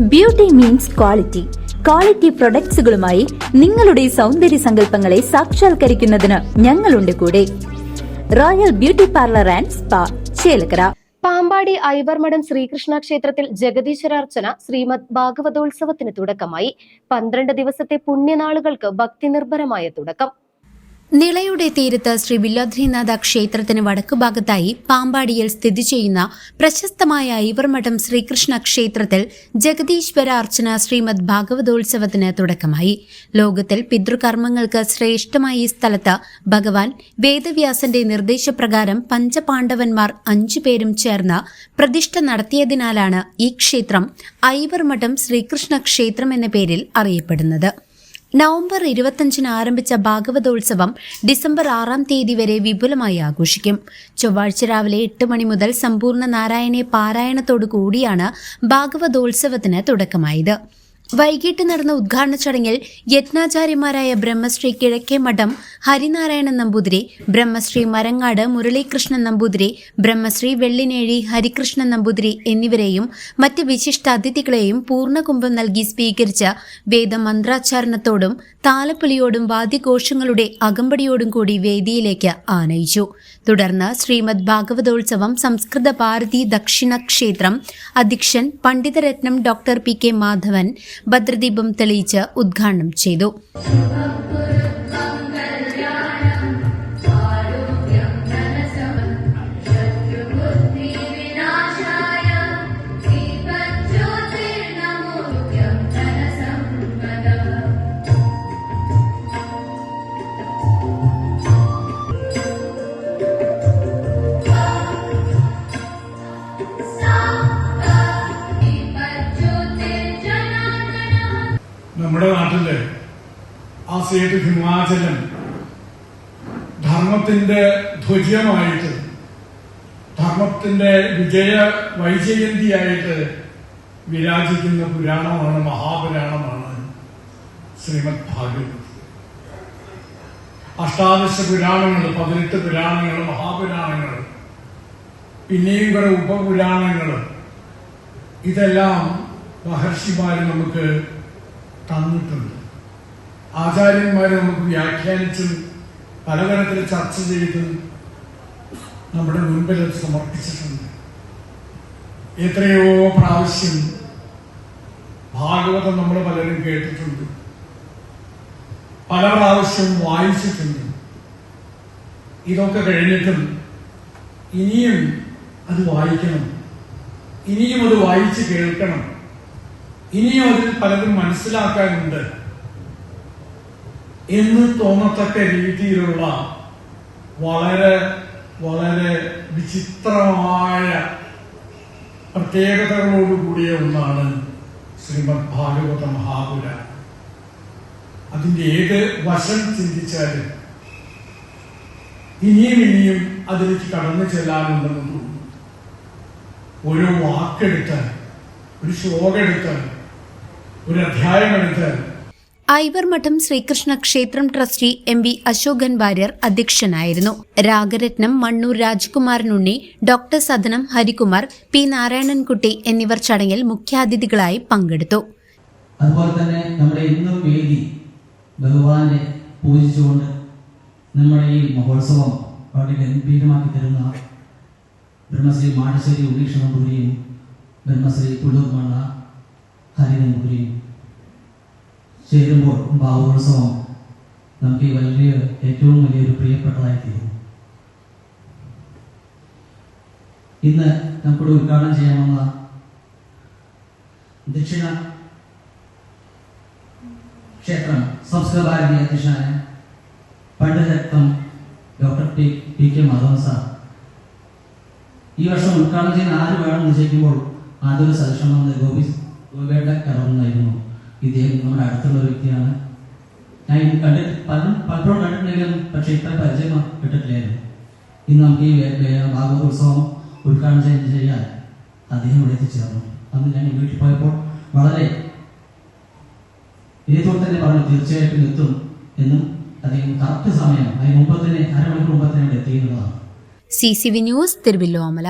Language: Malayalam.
ബ്യൂട്ടി മീൻസ് ക്വാളിറ്റി ക്വാളിറ്റി പ്രൊഡക്ട്സുകളുമായി നിങ്ങളുടെ സൗന്ദര്യ സങ്കല്പങ്ങളെ സാക്ഷാത്കരിക്കുന്നതിന് ഞങ്ങളുണ്ട് കൂടെ. Royal beauty parlour and spa Chelakkara. Pampady Ivarmadham Sreekrishna ക്ഷേത്രത്തിൽ ജഗദീശ്വരാർച്ചന ശ്രീമദ് ഭാഗവതോത്സവത്തിന് തുടക്കമായി. പന്ത്രണ്ട് ദിവസത്തെ പുണ്യനാളുകൾക്ക് ഭക്തി നിർഭരമായ തുടക്കം. നിളയുടെ തീരത്ത് ശ്രീ വില്ലോദ്രിനാഥ ക്ഷേത്രത്തിന് വടക്കു ഭാഗത്തായി പാമ്പാടിയിൽ സ്ഥിതി ചെയ്യുന്ന പ്രശസ്തമായ ഐവർമഠം ശ്രീകൃഷ്ണ ക്ഷേത്രത്തിൽ ജഗദീശ്വര അർച്ചന ശ്രീമദ് ഭാഗവതോത്സവത്തിന് തുടക്കമായി. ലോകത്തിൽ പിതൃകർമ്മങ്ങൾക്ക് ശ്രേഷ്ഠമായ ഈ സ്ഥലത്ത് ഭഗവാൻ വേദവ്യാസന്റെ നിർദ്ദേശപ്രകാരം പഞ്ചപാണ്ഡവന്മാർ അഞ്ചു പേരും ചേർന്ന് പ്രതിഷ്ഠ നടത്തിയതിനാലാണ് ഈ ക്ഷേത്രം ഐവർമഠം ശ്രീകൃഷ്ണ ക്ഷേത്രം എന്ന പേരിൽ അറിയപ്പെടുന്നത്. നവംബർ ഇരുപത്തഞ്ചിന് ആരംഭിച്ച ഭാഗവതോത്സവം ഡിസംബർ ആറാം തീയതി വരെ വിപുലമായി ആഘോഷിക്കും. ചൊവ്വാഴ്ച രാവിലെ എട്ട് മണി മുതൽ സമ്പൂർണ നാരായണെ പാരായണത്തോടു കൂടിയാണ് ഭാഗവതോത്സവത്തിന് തുടക്കമായത്. വൈകിട്ട് നടന്ന ഉദ്ഘാടന ചടങ്ങിൽ യജ്ഞാചാര്യമാരായ ബ്രഹ്മശ്രീ കിഴക്കേ മഠം ഹരിനാരായണൻ നമ്പൂതിരി ബ്രഹ്മശ്രീ മരങ്ങാട് മുരളീകൃഷ്ണൻ നമ്പൂതിരി ബ്രഹ്മശ്രീ വെള്ളിനേഴി ഹരികൃഷ്ണൻ നമ്പൂതിരി എന്നിവരെയും മറ്റ് വിശിഷ്ട അതിഥികളെയും പൂർണകുംഭം നൽകി സ്വീകരിച്ച വേദമന്ത്രാച്ചാരണത്തോടും താലപ്പൊലിയോടും വാദ്യഘോഷങ്ങളുടെ അകമ്പടിയോടും കൂടി വേദിയിലേക്ക് ആനയിച്ചു. തുടർന്ന് ശ്രീമദ് ഭാഗവതോത്സവം സംസ്കൃത ഭാരതി ദക്ഷിണ ക്ഷേത്രം അധ്യക്ഷൻ പണ്ഡിതരത്നം ഡോക്ടർ പി കെ മാധവൻ ഭദ്രദീപം തെളിയിച്ച് ഉദ്ഘാടനം ചെയ്തു. നമ്മുടെ നാട്ടിൽ ആ സേട്ട് ഹിമാചലം ധർമ്മത്തിന്റെ ധ്വജമായിട്ട് ധർമ്മത്തിന്റെ വിജയ വൈജയന്തിയായിട്ട് വിരാജിക്കുന്ന പുരാണമാണ് മഹാപുരാണമാണ് ശ്രീമദ് ഭാഗവത്. അഷ്ടാദശ പുരാണങ്ങൾ പതിനെട്ട് പുരാണങ്ങൾ മഹാപുരാണങ്ങൾ പിന്നെയും കുറെ ഉപപുരാണങ്ങൾ. ഇതെല്ലാം മഹർഷിമാര് നമുക്ക് തന്നിട്ടുണ്ട്. ആചാര്യന്മാരെ നമുക്ക് വ്യാഖ്യാനിച്ചും പലതരത്തിൽ ചർച്ച ചെയ്തും നമ്മുടെ മുൻപിൽ സമർപ്പിച്ചിട്ടുണ്ട്. എത്രയോ പ്രാവശ്യം ഭാഗവതം നമ്മൾ പലരും കേട്ടിട്ടുണ്ട്. പല പ്രാവശ്യം വായിച്ചിട്ടുണ്ട്. ഇതൊക്കെ കഴിഞ്ഞിട്ടും ഇനിയും അത് വായിക്കണം. ഇനിയും അത് വായിച്ച് കേൾക്കണം. ഇനിയും അതിൽ പലതും മനസ്സിലാക്കാനുണ്ട് എന്ന് തോന്നത്തക്ക രീതിയിലുള്ള വളരെ വളരെ വിചിത്രമായ പ്രത്യേകതകളോടുകൂടിയ ഒന്നാണ് ശ്രീമദ് ഭാഗവത മഹാപുര അതിന്റെ ഏത് വശം ചിന്തിച്ചാലും ഇനിയും ഇനിയും അതിലേക്ക് കടന്നു ചെല്ലാനുണ്ടെന്ന് തോന്നുന്നു. ഓരോ വാക്കെടുത്താൽ ഒരു ശ്ലോകം എടുത്താൽ ഒരു അധ്യായം എടുത്താൽ ഐവർമഠം ശ്രീകൃഷ്ണ ക്ഷേത്രം trustee M V Ashokan Warrier അധ്യക്ഷനായിരുന്നു. രാഗരത്നം മണ്ണൂർ രാജ്കുമാറിനുണ്ണി ഡോക്ടർ സദനം ഹരികുമാർ പി നാരായണൻകുട്ടി എന്നിവർ ചടങ്ങിൽ മുഖ്യാതിഥികളായി പങ്കെടുത്തു. അതുപോലെ തന്നെ നമ്മുടെ ഇന്നും വേദി ഭഗവാനെ പൂജിച്ചുകൊണ്ട് നമ്മുടെ ഈ മഹോത്സവം വളരെ ഗംഭീരമാക്കി തരുന്ന ബ്രഹ്മശ്രീ മാടശ്ശേരി ഉണ്ണീഷ നമ്പൂരിയും ബ്രഹ്മശ്രീ പുല്ലൂർമണ്ണ ഹരി നമ്പൂരിയും ചേരുമ്പോൾ ഭാവോത്സവം നമുക്ക് ഈ വലിയ ഏറ്റവും വലിയൊരു പ്രിയപ്പെട്ടതായി തീരുന്നു ഇന്ന് നമുക്കിവിടെ ഉദ്ഘാടനം ചെയ്യാമെന്ന ദക്ഷിണ ക്ഷേത്രം സംസ്കൃത ഭാരതി അധ്യക്ഷനായ പണ്ഡിതരത്നം doctor T P K Madhavan sir. ഈ വർഷം ഉദ്ഘാടനം ചെയ്യുന്ന ആര് വേണം നിശ്ചയിക്കുമ്പോൾ ആദ്യം സജഷൻ വന്നത് ഗോപി ഗോപിയുടെ കടന്നായിരുന്നു ഇദ്ദേഹം നമ്മുടെ അടുത്തുള്ള വ്യക്തിയാണ്. ഞാൻ കണ്ടിട്ട് പല പലപ്പോഴും കണ്ടിട്ടുണ്ടെങ്കിലും പക്ഷേ ഇത്ര പരിചയം കിട്ടിട്ടില്ലായിരുന്നു ഇന്ന് നമുക്ക് ഈ ഭാഗവതോത്സവം ഉദ്ഘാടനം ചെയ്യാൻ അദ്ദേഹം ഇവിടെ എത്തിച്ചേർന്നു. അന്ന് ഞാൻ വീട്ടിൽ പോയപ്പോൾ വളരെ ഇതേപോലെ തന്നെ പറഞ്ഞു തീർച്ചയായിട്ടും എത്തും എന്നും അദ്ദേഹം കറക്റ്റ് സമയം അതിന് മുമ്പ് തന്നെ അരമണിക്കൂർ മുമ്പ് തന്നെ എത്തിയിരുന്നതാണ് C C V news Thiruvillwamala